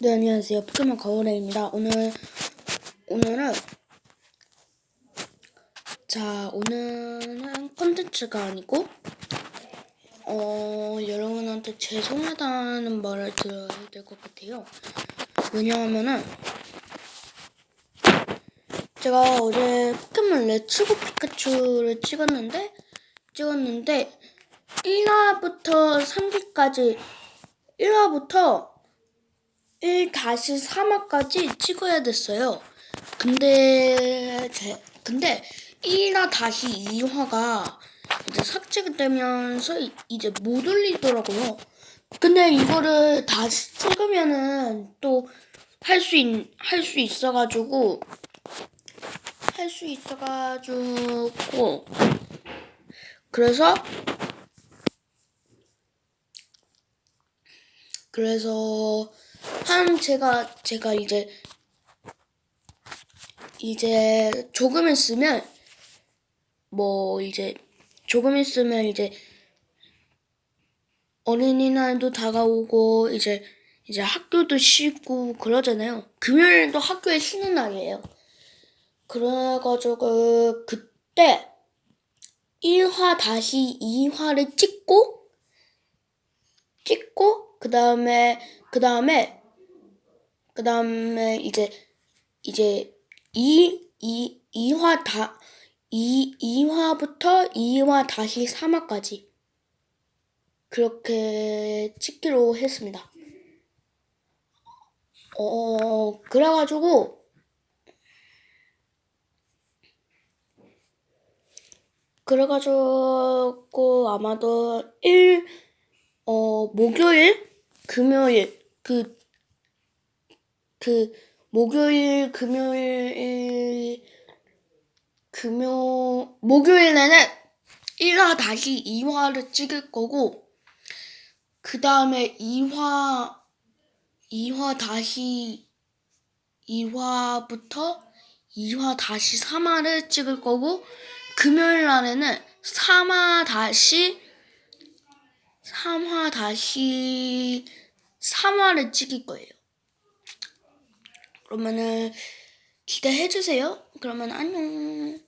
네, 안녕하세요. 포켓몬 거울레입니다. 오늘, 오늘은, 자, 오늘은 콘텐츠가 아니고, 어, 여러분한테 죄송하다는 말을 들어야 될 것 같아요. 왜냐하면은, 제가 어제 포켓몬 레츠고 피카츄를 찍었는데, 찍었는데, 1화부터 3기까지, 1화부터 1-3화까지 찍어야 됐어요. 근데 제 근데 1화 다시 2화가 이제 삭제가 되면서 이- 이제 못 올리더라고요. 근데 이거를 다시 찍으면은 또 할 수 있, 할 수 있어 가지고 할 수 있어 가지고 그래서 그래서 한 제가 제가 이제 이제 조금 있으면 뭐 이제 조금 있으면 이제 어린이날도 다가오고 이제 이제 학교도 쉬고 그러잖아요. 금요일도 학교에 쉬는 날이에요. 그래가지고 그때 1화 다시 2화를 찍고 찍고 그 다음에 그 다음에 그 다음에 이제 이제 이 이 이화 다, 이, 2화부터 2화 다시 3화까지 그렇게 찍기로 했습니다. 어, 그래가지고 그래가지고 아마도 1, 어, 목요일, 금요일, 그, 그, 목요일, 금요일, 금요, 목요일에는 1화 다시 2화를 찍을 거고, 그 다음에 2화, 2화 다시 2화부터 2화 다시 3화를 찍을 거고, 금요일 날에는 3화 다시 3화 다시 3화를 찍을 거예요. 그러면은 기대해 주세요. 그러면 안녕.